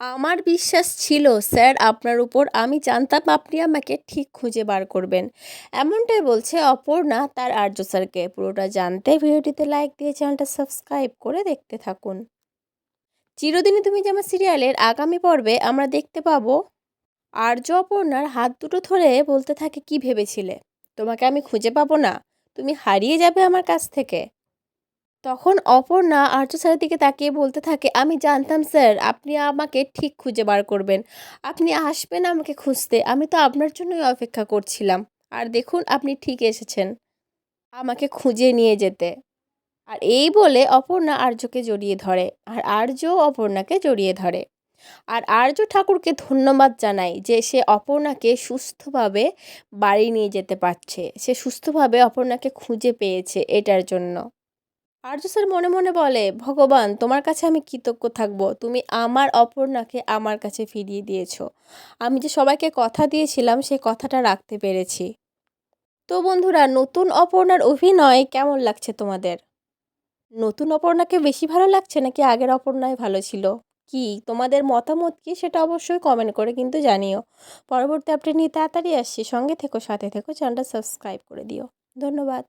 আমার বিশ্বাস ছিল, স্যার, আপনার উপর আমি জানতাম আপনি আমাকে ঠিক খুঁজে বার করবেন। এমনটাই বলছে অপর্ণা তার আর্য স্যারকে। পুরোটা জানতে ভিডিওটিতে লাইক দিয়ে চ্যানেলটা সাবস্ক্রাইব করে দেখতে থাকুন। চিরদিনই তুমি যে আমার সিরিয়ালের আগামী পর্বে আমরা দেখতে পাবো, আর্য অপর্ণার হাত দুটো ধরে বলতে থাকে, কি ভেবেছিলে? তোমাকে আমি খুঁজে পাবো না। তুমি হারিয়ে যাবে আমার কাছ থেকে। তখন অপর্ণা আর্য স্যারের দিকে তাকিয়ে বলতে থাকে, আমি জানতাম স্যার, আপনি আমাকে ঠিক খুঁজে বার করবেন। আপনি আসবেন আমাকে খুঁজতে। আমি তো আপনার জন্যই অপেক্ষা করছিলাম। আর দেখুন, আপনি ঠিক এসেছেন আমাকে খুঁজে নিয়ে যেতে। আর এই বলে অপর্ণা আর্যকে জড়িয়ে ধরে, আর আর্য অপর্ণাকে জড়িয়ে ধরে। আর আর্য ঠাকুরকে ধন্যবাদ জানাই যে সে অপর্ণাকে সুস্থভাবে বাড়ি নিয়ে যেতে পারছে। সে সুস্থভাবে অপর্ণাকে খুঁজে পেয়েছে এটার জন্য। আর্য স্যার মনে মনে বলে, ভগবান, তোমার কাছে আমি কৃতজ্ঞ থাকব। তুমি আমার অপর্ণাকে আমার কাছে ফিরিয়ে দিয়েছ। আমি যে সবাইকে কথা দিয়েছিলাম, সেই কথাটা রাখতে পেরেছি। তো বন্ধুরা, নতুন অপর্ণার অভিনয় কেমন লাগছে তোমাদের? নতুন অপর্ণাকে বেশি ভালো লাগছে নাকি আগের অপর্ণায় ভালো ছিল? কি, তোমাদের মতামত কি সেটা অবশ্যই কমেন্ট করে কিন্তু জানিও। পরবর্তী আপডেট নিয়ে তাড়াতাড়ি আসছি। সঙ্গে থেকো, সাথে থেকো চ্যানেলটা সাবস্ক্রাইব করে দিও। ধন্যবাদ।